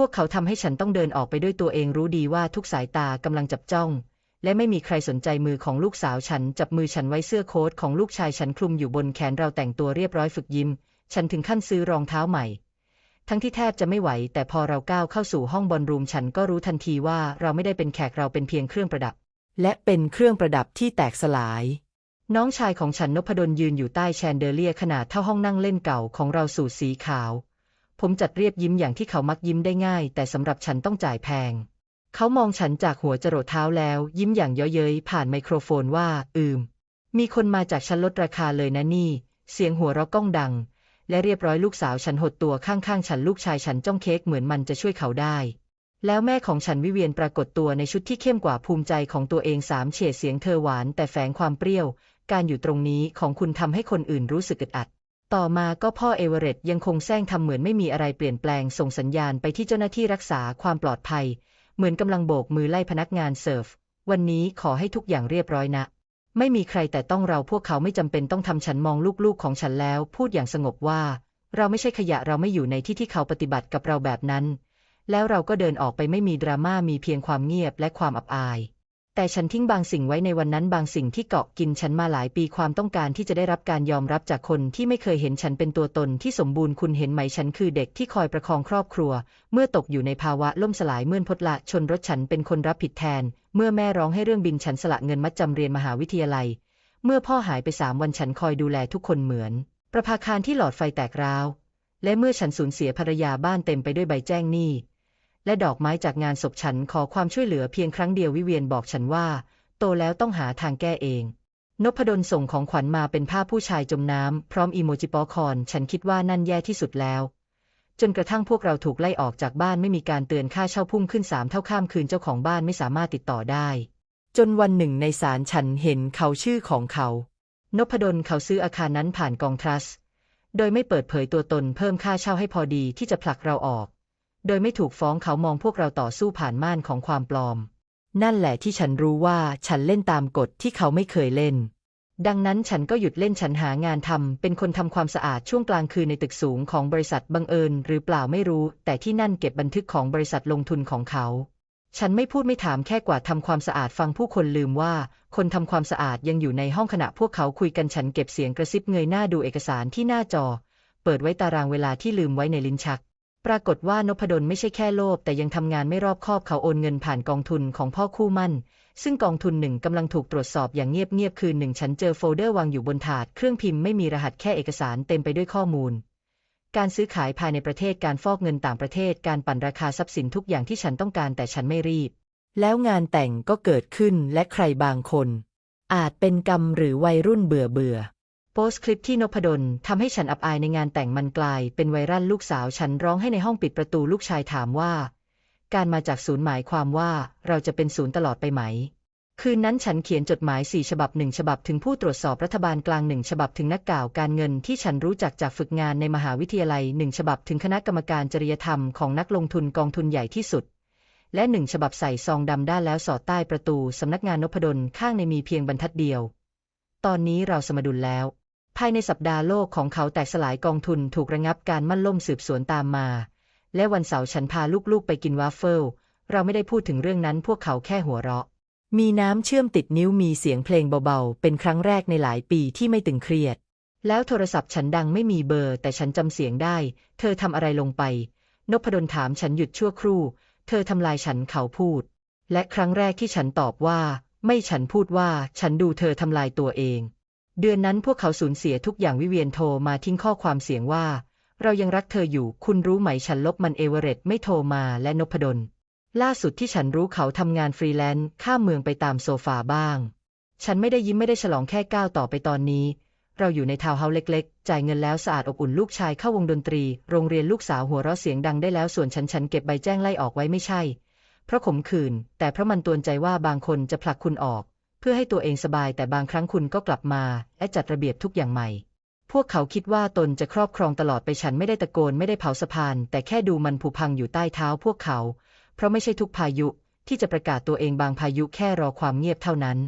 พวกเขาทำให้ฉันต้องเดินออกไปด้วยตัวเองรู้ดีว่าทุกสายตากำลังจับจ้อง และไม่มีใครสนใจมือของลูกสาวฉัน จับมือฉันไว้เสื้อโค้ทของลูกชายฉันคลุมอยู่บนแขนเราแต่งตัวเรียบร้อยฝึกยิ้มฉันถึงขั้นซื้อรองเท้าใหม่ ทั้งที่แทบจะไม่ไหว แต่พอเราก้าวเข้าสู่ห้องบอลรูมฉันก็รู้ทันทีว่าเราไม่ได้เป็นแขกเราเป็นเพียงเครื่องประดับ และเป็นเครื่องประดับที่แตกสลายน้องชายของฉันนพดลยืนอยู่ใต้แชนเดอเลียขนาดเท่าห้องนั่งเล่นเก่าของเราสูทสีขาว ผมจัดเรียบยิ้มอย่างที่เขามักยิ้มได้ง่าย แต่สำหรับฉันต้องจ่ายแพง เขามองฉันจากหัวจรดเท้าแล้ว ยิ้มอย่างเย้ยเย้ยผ่านไมโครโฟนว่า อืม มีคนมาจากฉันลดราคาเลยนะนี่ เสียงหัวเราะก้องดัง และเรียบร้อยลูกสาวฉันหดตัวข้างๆ ฉันลูกชายฉันจ้องเค้กเหมือนมันจะช่วยเขาได้แล้วแม่ของฉันวิเวียนปรากฏตัวในชุดที่เข้มกว่าภูมิใจของตัวเองสามเฉดเสียงเธอหวานแต่แฝงความเปรี้ยว การอยู่ตรงนี้ของคุณทำให้คนอื่นรู้สึกอึดอัด ต่อมาก็พ่อเอเวอเรต์ยังคงแซงทำเหมือนไม่มีอะไรเปลี่ยนแปลงส่งสัญญาณไปที่เจ้าหน้าที่รักษาความปลอดภัย เหมือนกำลังโบกมือไล่พนักงานเสิร์ฟ วันนี้ขอให้ทุกอย่างเรียบร้อยนะ ไม่มีใครแต่ต้องเราพวกเขาไม่จำเป็นต้องทำฉันมองลูกๆของฉันแล้ว พูดอย่างสงบว่า เราไม่ใช่ขยะเราไม่อยู่ในที่ที่เขาปฏิบัติกับเราแบบนั้น แล้วเราก็เดินออกไปไม่มีดราม่ามีเพียงความเงียบและความอับอาย แต่ฉันทิ้งบางสิ่งไว้ในวันนั้นบางสิ่งที่เกาะกินฉันมาหลายปีความต้องการที่จะได้รับการยอมรับจากคนที่ไม่เคยเห็นฉันเป็นตัวตนที่สมบูรณ์คุณเห็นไหมฉันคือเด็กที่คอยประคองครอบครัว เมื่อตกอยู่ในภาวะล่มสลายเมื่อพดละชนรถฉันเป็นคนรับผิดแทน เมื่อแม่ร้องให้เรื่องบินฉันสละเงินมัดจำเรียนมหาวิทยาลัย เมื่อพ่อหายไปสามวันฉันคอยดูแลทุกคนเหมือน ประภาคารที่หลอดไฟแตกร้าว และเมื่อฉันสูญเสียภรรยาบ้านเต็มไปด้วยใบแจ้งหนี้ และดอกไม้จากงานศพฉันขอความช่วยเหลือเพียงครั้งเดียววิเวียนบอกฉันว่า โตแล้วต้องหาทางแก้เองนพดลส่งของขวัญมาเป็นภาพผู้ชายจมน้ำ พร้อมอีโมจิปอคอน ฉันคิดว่านั่นแย่ที่สุดแล้ว จนกระทั่งพวกเราถูกไล่ออกจากบ้านไม่มีการเตือนค่าเช่าพุ่งขึ้นสามเท่าข้ามคืนเจ้าของบ้านไม่สามารถติดต่อได้ จนวันหนึ่งในสารฉันเห็นเขาชื่อของเขา นพดลเขาซื้ออาคารนั้นผ่านกองทรัส โดยไม่เปิดเผยตัวตนเพิ่มค่าเช่าให้พอดีที่จะผลักเราออก โดยไม่ถูกฟ้องเขามองพวกเราต่อสู้ผ่านม่านของความปลอม นั่นแหละที่ฉันรู้ว่าฉันเล่นตามกฎที่เขาไม่เคยเล่น ดังนั้นฉันก็หยุดเล่นฉันหางานทำเป็นคนทำความสะอาดช่วงกลางคืนในตึกสูงของบริษัทบังเอิญ หรือเปล่าไม่รู้ แต่ที่นั่นเก็บบันทึกของบริษัทลงทุนของเขาฉันไม่พูดไม่ถามแค่กว่าทำความสะอาดฟังผู้คนลืมว่า คนทำความสะอาดยังอยู่ในห้องขณะพวกเขาคุยกันฉันเก็บเสียงกระซิบเงยหน้าดูเอกสารที่หน้าจอ เปิดไว้ตารางเวลาที่ลืมไว้ในลิ้นชัก ปรากฏว่านพดลไม่ใช่แค่โลภแต่ยังทำงานไม่รอบคอบเขาโอนเงินผ่านกองทุนของพ่อคู่มั่น ซึ่งกองทุนหนึ่งกำลังถูกตรวจสอบอย่างเงียบๆคืนหนึ่งฉันเจอโฟลเดอร์วางอยู่บนถาดเครื่องพิมพ์ไม่มีรหัสแค่เอกสารเต็มไปด้วยข้อมูล การซื้อขายภายในประเทศการฟอกเงินต่างประเทศการปั่นราคาทรัพย์สินทุกอย่างที่ฉันต้องการแต่ฉันไม่รีบ แล้วงานแต่งก็เกิดขึ้นและใครบางคน อาจเป็นกรรมหรือวัยรุ่นเบื่อเบื่อ โพสต์คลิปที่นพดลทำให้ฉันอับอายในงานแต่งมันกลายเป็นไวรัลลูกสาวฉันร้องให้ในห้องปิดประตูลูกชายถามว่า การมาจากศูนย์หมายความว่าเราจะเป็นศูนย์ตลอดไปไหม คืนนั้นฉันเขียนจดหมายสี่ฉบับหนึ่งฉบับถึงผู้ตรวจสอบรัฐบาลกลางหนึ่งฉบับถึงนักกล่าวการเงินที่ฉันรู้จักจากฝึกงานในมหาวิทยาลัยหนึ่งฉบับถึงคณะกรรมการจริยธรรมของนักลงทุนกองทุนใหญ่ที่สุดและหนึ่งฉบับใส่ซองดำด้านแล้วสอดใต้ประตูสำนักงานนพดลข้างในมีเพียงบรรทัดเดียว ตอนนี้เราสมดุลแล้ว ภายในสัปดาห์โลกของเขาแตกสลายกองทุนถูกระงับการมั่นล่มสืบสวนตามมา และวันเสาร์ฉันพาลูกๆไปกินวาฟเฟิล เราไม่ได้พูดถึงเรื่องนั้นพวกเขาแค่หัวเราะ มีน้ำเชื่อมติดนิ้วมีเสียงเพลงเบาๆ เป็นครั้งแรกในหลายปีที่ไม่ตึงเครียด แล้วโทรศัพท์ฉันดังไม่มีเบอร์ แต่ฉันจำเสียงได้ เธอทำอะไรลงไป นพดลถามฉันหยุดชั่วครู่ เธอทำลายฉันเขาพูด และครั้งแรกที่ฉันตอบว่า ไม่ฉันพูดว่า ฉันดูเธอทำลายตัวเอง เดือนนั้นพวกเขาสูญเสียทุกอย่างวิเวียนโทรมาทิ้งข้อความเสียงว่า เรายังรักเธออยู่ คุณรู้ไหมฉันลบมันเอเวอเรตไม่โทรมาและนพดล ล่าสุดที่ฉันรู้เขาทำงานฟรีแลนซ์ข้ามเมืองไปตามโซฟาบ้าง ฉันไม่ได้ยิ้มไม่ได้ฉลองแค่ก้าวต่อไปตอนนี้ เราอยู่ในทาวน์เฮาส์เล็กๆ จ่ายเงินแล้วสะอาดอบอุ่นลูกชายเข้าวงดนตรี โรงเรียนลูกสาวหัวเราะเสียงดังได้แล้วส่วนฉันฉันเก็บใบแจ้งไล่ออกไว้ไม่ใช่ เพราะขมขื่นแต่เพราะมันตวนใจว่าบางคนจะผลักคุณออก เพื่อให้ตัวเองสบายแต่บางครั้งคุณก็กลับมา และจัดระเบียบทุกอย่างใหม่ พวกเขาคิดว่าตนจะครอบครองตลอดไปฉันไม่ได้ตะโกนไม่ได้เผาสะพาน แต่แค่ดูมันผุพังอยู่ใต้เท้าพวกเขา เพราะไม่ใช่ทุกพายุที่จะประกาศตัวเองบางพายุแค่รอความเงียบเท่านั้น